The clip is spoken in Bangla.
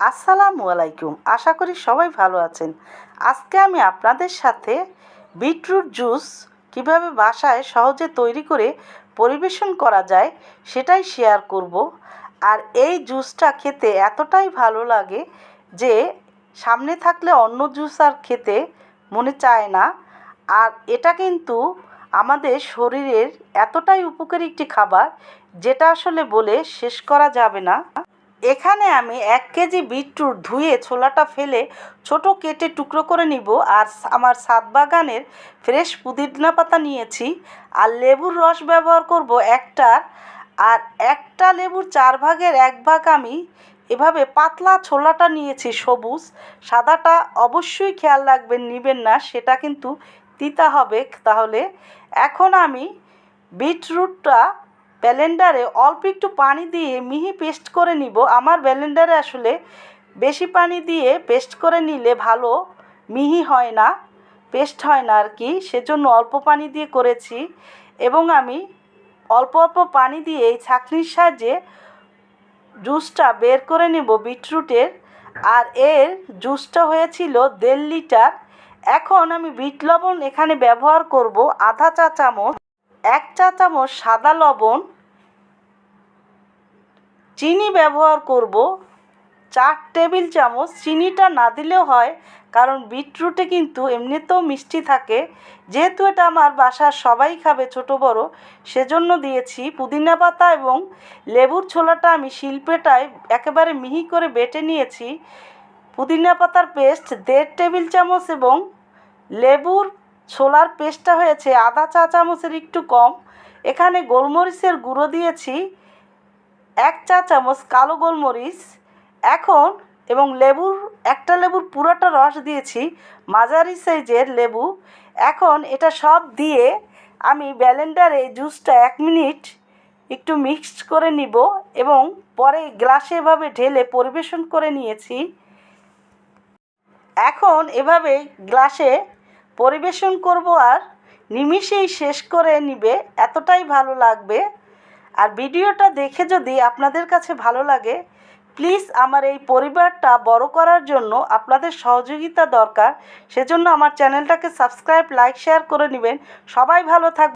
আসসালামু আলাইকুম। আশা করি সবাই ভালো আছেন। আজকে আমি আপনাদের সাথে বিটরুট জুস কীভাবে বাসায় সহজে তৈরি করে পরিবেশন করা যায় সেটাই শেয়ার করব। আর এই জুসটা খেতে এতটাই ভালো লাগে যে সামনে থাকলে অন্য জুস আর খেতে মনে চায় না। আর এটা কিন্তু আমাদের শরীরের এতটাই উপকারী একটি খাবার যেটা আসলে বলে শেষ করা যাবে না। এখানে আমি এক কেজি বিটরুট ধুয়ে ছোলাটা ফেলে ছোট কেটে টুকরো করে নিব আর আমার সাত বাগানের ফ্রেশ পুদিনা পাতা নিয়েছি আর লেবুর রস ব্যবহার করব একটার। আর একটা লেবুর চার ভাগের এক ভাগ আমি এভাবে পাতলা ছোলাটা নিয়েছি সবুজ। সাদাটা অবশ্যই খেয়াল রাখবেন, নেবেন না, সেটা কিন্তু তিতা হবে। তাহলে এখন আমি বিটরুটটা ব্লেন্ডারে অল্প একটু পানি দিয়ে মিহি পেস্ট করে নিব। আমার ব্যালেন্ডারে আসলে বেশি পানি দিয়ে পেস্ট করে নিলে ভালো মিহি হয় না, পেস্ট হয় না আর কি সেজন্য অল্প পানি দিয়ে করেছি এবং আমি অল্প অল্প পানি দিয়ে এই ছাঁকনির সাহায্যে জুসটা বের করে নেব বিটরুটের। আর এর জুসটা হয়েছিল দেড় লিটার। এখন আমি বিট লবণ এখানে ব্যবহার করব আধা চা চামচ, এক চা চামচ সাদা লবণ চিনি ব্যবহার করব। চার টেবিল চামচ চিনিটা না দিলেও হয়, কারণ বিটরুটে কিন্তু এমনিতেও মিষ্টি থাকে। যেহেতু এটা আমার বাসার সবাই খাবে ছোট বড়, সেজন্য দিয়েছি পুদিনা পাতা এবং লেবুর ছোলাটা আমি শিল্পেটায় একেবারে মিহি করে বেটে নিয়েছি। পুদিনা পাতার পেস্ট দেড় টেবিল চামচ এবং লেবুর ছোলার পেস্টটা হয়েছে আধা চা চামচের একটু কম। এখানে গোলমরিচের গুঁড়ো দিয়েছি। এক চা চামচ কালো গোলমরিচ, এখন এবং লেবুর, একটা লেবুর পুরোটা রস দিয়েছি, মাঝারি সাইজের লেবু। এখন এটা সব দিয়ে আমি ব্লেন্ডারে জুসটা এক মিনিট একটু মিক্সড করে নিব এবং পরে গ্লাসে এভাবে ঢেলে পরিবেশন করে নিয়েছি। এখন এভাবে গ্লাসে পরিবেশন করব আর নিমিষেই শেষ করে নিবে, এতটাই ভালো লাগবে। আর ভিডিওটা দেখে যদি আপনাদের কাছে ভালো লাগে প্লিজ আমার এই পরিবারটা বড় করার জন্য আপনাদের সহযোগিতা দরকার। সেজন্য আমার চ্যানেলটাকে সাবস্ক্রাইব লাইক শেয়ার করে নেবেন। সবাই ভালো থাকবেন।